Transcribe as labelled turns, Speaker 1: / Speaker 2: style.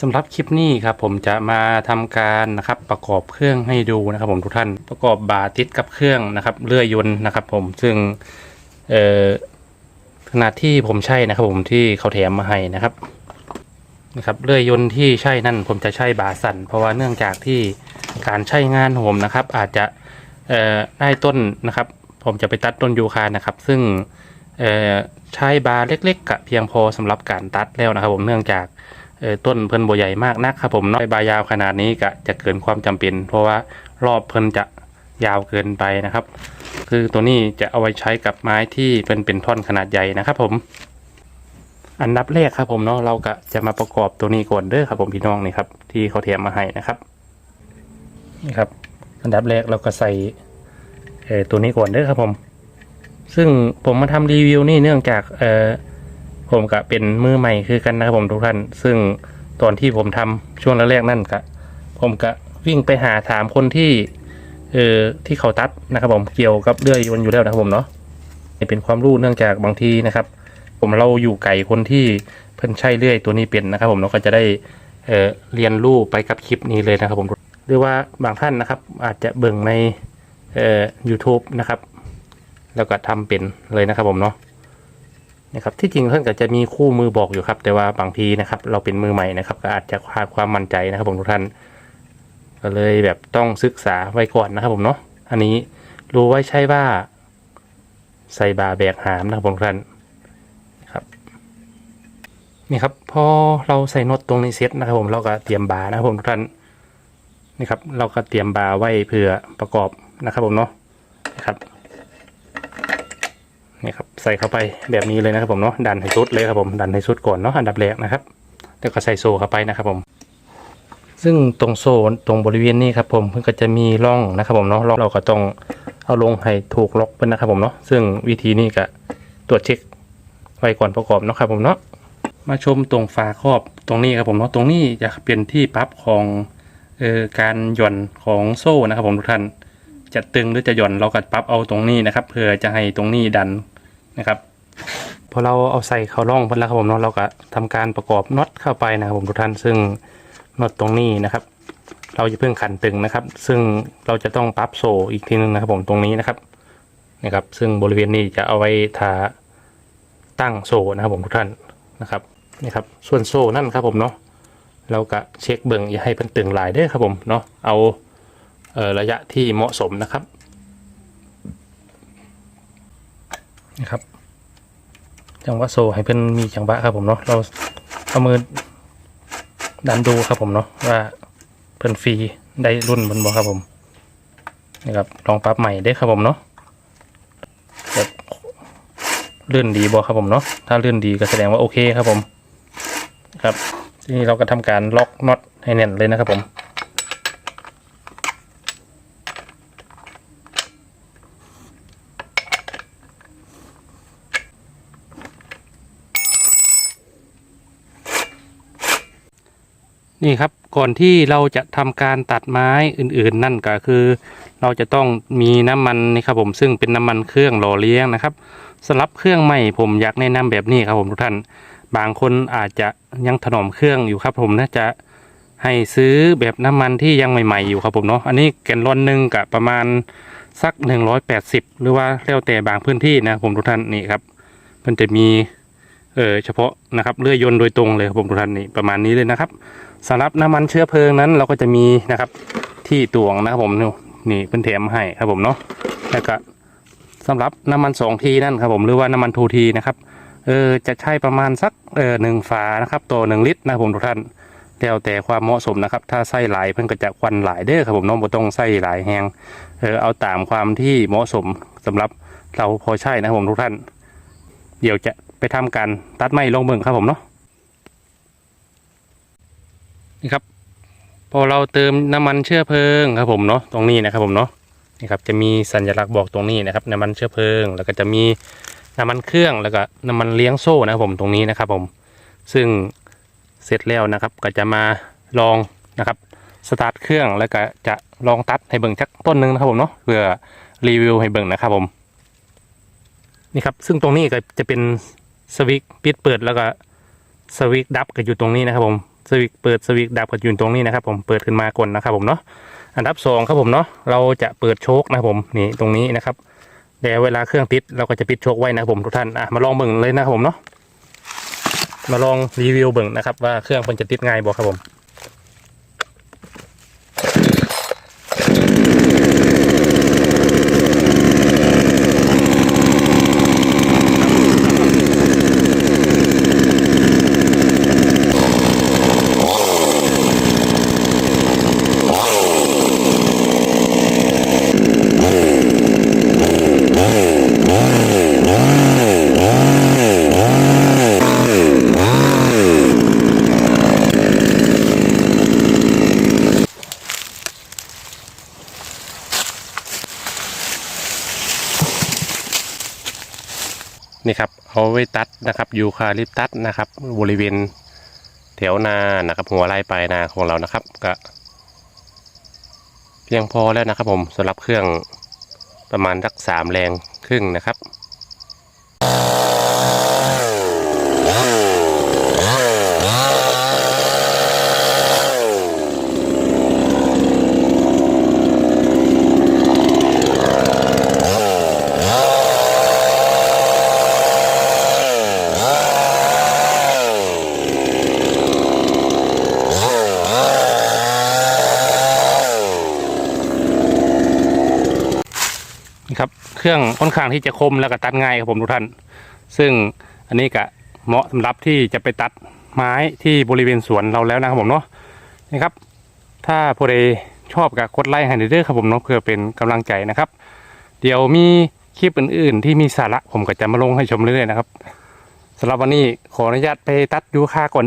Speaker 1: สำหรับคลิปนี้ครับผมจะมาทำการนะครับประกอบเครื่องให้ดูนะครับ ผมทุกท่านประกอบบาติดกับเครื่องนะครับเลื่อยยนต์นะครับ ผมซึ่งเอ่อขนาดที่ผมใช้นะครับ ผมที่เขาแถมมาให้นะครับนะครับเลื่อยยนต์ที่ใช่นั่นผมจะใช้บาสันเพราะว่าเนื่องจากที่การใช้งานผมนะครับ อาจจะเอ่อได้ต้นนะครับ ผมจะไปตัดต้นยูคานะครับ ซึ่งเอ่อใช้บาเล็กๆกะเพียงพอสำหรับการตัดแล้วนะครับ ผมเนื่องจาก ต้นเพิ่นบ่ใหญ่มากนักครับผมเน้อยใบยาวขนาดนี้ก็จะเกินความจำเป็น เพราะว่ารอบเพิ่นจะยาวเกินไปนะครับ คือตัวนี้จะเอาไว้ใช้กับไม้ที่เป็นเป็นท่อนขนาดใหญ่นะครับผม อันดับแรกครับผมเนาะเราก็จะมาประกอบตัวนี้ก่อนเด้อครับผมพี่น้องนี่ครับที่เขาเทียมมาให้นะครับนี่ครับ อันดับแรกเราก็ใส่ตัวนี้ก่อนเด้อครับผม ซึ่งผมมาทำรีวิวนี่เนื่องจากเอ่อ ผมก็เป็นมือใหม่คือกันนะครับผมทุกท่าน ซึ่งตอนที่ผมทำช่วงแรกๆนั่นก็ผมก็วิ่งไปหาถามคนที่เออที่เขาตัดนะครับผมเกี่ยวกับเลื่อยยนอยู่แล้วนะครับผมเนาะนี่เป็นความรู้เนื่องจากบางทีนะครับ ผมเราอยู่ไก่คนที่เพิ่นใช้เลื่อยตัวนี้เป็นนะครับ ผมเราก็จะได้เออเรียนรู้ไปกับคลิปนี้เลยนะครับผมหรือว่าบางท่านนะครับ อาจจะเบิ่งในเอ่อ YouTube นะครับ แล้วก็ทำเป็นเลยนะครับผมเนาะ นะครับที่จริงเพื่อนก็จะมีคู่มือบอกอยู่ครับ แต่ว่าบางทีนะครับ เราเป็นมือใหม่นะครับ ก็อาจจะขาดความมั่นใจนะครับผมทุกท่านก็เลยแบบต้องศึกษาไว้ก่อนนะครับผมเนาะอันนี้รู้ไว้ใช่ว่า ใส่บาแบกหามนะครับผมทุกท่านครับนี่ครับพอเราใส่น็อตตรงในเซ็ตนะครับผมเราก็เตรียมบานะครับผมทุกท่านนี่ครับเราก็เตรียมบาไว้เพื่อประกอบนะครับผมเนาะนะครับ นี่ครับใส่เข้าไปแบบนี้เลยนะครับผมเนาะดันให้สุดเลยครับผมดันให้สุดก่อนเนาะอันดับแรกนะครับแล้วก็ใส่โซ่เข้าไปนะครับผม ซึ่งตรงโซ่ตรงบริเวณนี้ครับผมเพิ่งก็จะมีร่องนะครับผมเนาะร่องเราก็ต้องเอาลงให้ถูกล็อกเป็นนะครับผมเนาะซึ่งวิธีนี้ก็ตรวจเช็คไว้ก่อนประกอบเนาะครับผมเนาะมาชมตรงฝาครอบตรงนี้ครับผมเนาะตรงนี้จะเป็นที่ปรับของออการหย่อนของโซ่นะครับผมทุกท่านจะตึงหรือจะหย่อนเราก็ปรับเอาตรงนี้นะครับ เพื่อจะให้ตรงนี้ดัน นะครับพอเราเอาใส่เข้าร่องเพิ่นแล้วครับผมเนาะเราก็ทำการประกอบน็อตเข้าไปนะครับผมทุกท่านซึ่งน็อตตรงนี้นะครับ เราจะเพิ่งขันตึงนะครับ ซึ่งเราจะต้องปรับโซอีกทีนึงนะครับ ผมตรงนี้นะครับนะครับ ซึ่งบริเวณนี้จะเอาไว้ทาตั้งโซนะครับผมทุกท่านนะครับนี่ครับส่วนโซ่นั่นครับผมเนาะเราก็เช็คเบิ่งอย่าให้เพิ่นตึงหลายเด้อครับผมเนาะเอาเอ่อระยะที่เหมาะสมนะครับ นะครับ จังหวะโซให้เพิ่นมีจังหวะครับผมเนาะเราเอามือดันดูครับผมเนาะว่าเพิ่นฟรีได้รุ่นบนบ่ครับผมนี่ครับลองปรับใหม่ได้ครับผมเนาะแบบเลื่อนดีบ่ครับผมเนาะถ้าเลื่อนดีก็แสดงว่าโอเคครับผม ครับทีนี้เราก็ทำการล็อกน็อตให้แน่นเลยนะครับผม นี่ครับก่อนที่เราจะทำการตัดไม้อื่นๆ นั่นก็คือ เราจะต้องมีน้ำมันนี่ครับผมซึ่งเป็นน้ำมันเครื่องหล่อเลี้ยงนะครับสำหรับเครื่องใหม่ผมอยากแนะนำแบบนี้ครับผมทุกท่าน บางคนอาจจะยังถนอมเครื่องอยู่ครับผมน่าจะให้ซื้อแบบน้ำมันที่ยังใหม่ ๆอยู่ครับผมเนาะอันนี้แกนลอนหนึ่งกับประมาณสัก 180 หรือว่าแล้วแต่บางพื้นที่นะผมทุกท่านนี่ครับมันจะมี เออเฉพาะนะครับเลื่อยยนต์โดยตรงเลยครับผมทุกท่านนี่ประมาณนี้เลยนะครับสำหรับน้ำมันเชื้อเพลิงนั้นเราก็จะมีนะครับที่ตวงนะครับผมนี่เป็นแถมให้ครับผมเนาะแล้วก็สำหรับน้ำมันสองทีนั่นครับผมหรือว่าน้ำมันทูทีนะครับเออจะใช้ประมาณสักเออหนึ่งฝานะครับต่อหนึ่งลิตรนะครับผมทุกท่านแล้วแต่ความเหมาะสมนะครับ ถ้าใส่หลายเพิ่นก็จะควันหลายเด้อครับผมน้องบ่ต้องใส่หลายแหงเออเอาตามความที่เหมาะสมสำหรับเราพอใช่นะครับผมทุกท่าน เดี๋ยวจะ ไปทำการตัดไม้ลงเบิ่งครับผมเนาะนี่ครับ พอเราเติมน้ำมันเชื้อเพลิงครับผมเนาะตรงนี้นะครับผมเนาะนี่ครับจะมีสัญลักษณ์บอกตรงนี้นะครับน้ำมันเชื้อเพลิง แล้วก็จะมีน้ำมันเครื่องแล้วก็น้ำมันเลี้ยงโซ่นะครับผมตรงนี้นะครับผม ซึ่งเสร็จแล้วนะครับก็จะมาลองนะครับสตาร์ทเครื่องแล้วก็จะลองตัดให้เบิ่งจักต้นหนึงนะครับผมเนาะเพื่อรีวิวให้เบิ่งนะครับผมนี่ครับซึ่งตรงนี้ก็จะเป็น สวิตปิดเปิดแล้วก็สวิตดับก็อยู่ตรงนี้นะครับผมสวิกเปิดสวิกดับก็อยู่ตรงนี้นะครับผมเปิดขึ้นมาก่อนนะครับผมเนาะอันดับสองครับผมเนาะเราจะเปิดโชคนะครับผมนี่ตรงนี้นะครับเดี๋ยวเวลาเครื่องติดเราก็จะปิดโชคไว้นะครับผมทุกท่านอะมาลองเบิ่งเลยนะครับผมเนาะมาลองรีวิวเบิ่งนะครับว่าเครื่องมันจะติดง่ายบ่ครับผม นี่ครับเอาไว้ตัดนะครับยูคาลิปตัสนะครับ บริเวณแถวนานะครับ หัวไร่ปลายนาของเรานะครับก็เพียงพอแล้วนะครับผมสำหรับเครื่องประมาณสักสามแรงครึ่งนะครับ ครับ เครื่องค่อนข้างที่จะคมแล้วก็ตัดง่ายครับผมทุกท่าน ซึ่งอันนี้ก็เหมาะสำหรับที่จะไปตัดไม้ที่บริเวณสวนเราแล้วนะครับผมเนาะนี่ครับ ถ้าผู้ใดชอบก็กดไลค์ให้หน่อยเด้อครับผมเนาะเพื่อเป็นกำลังใจนะครับ เดี๋ยวมีคลิปอื่น ๆ ที่มีสาระผมก็จะมาลงให้ชมเรื่อยๆนะครับสำหรับวันนี้ขออนุญาตไปตัดยูคาก่อน